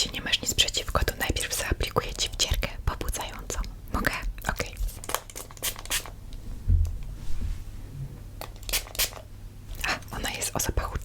jeśli nie masz nic przeciwko, to najpierw zaaplikuję Ci wcierkę pobudzającą. Mogę? Ok. A, ona jest o zapachu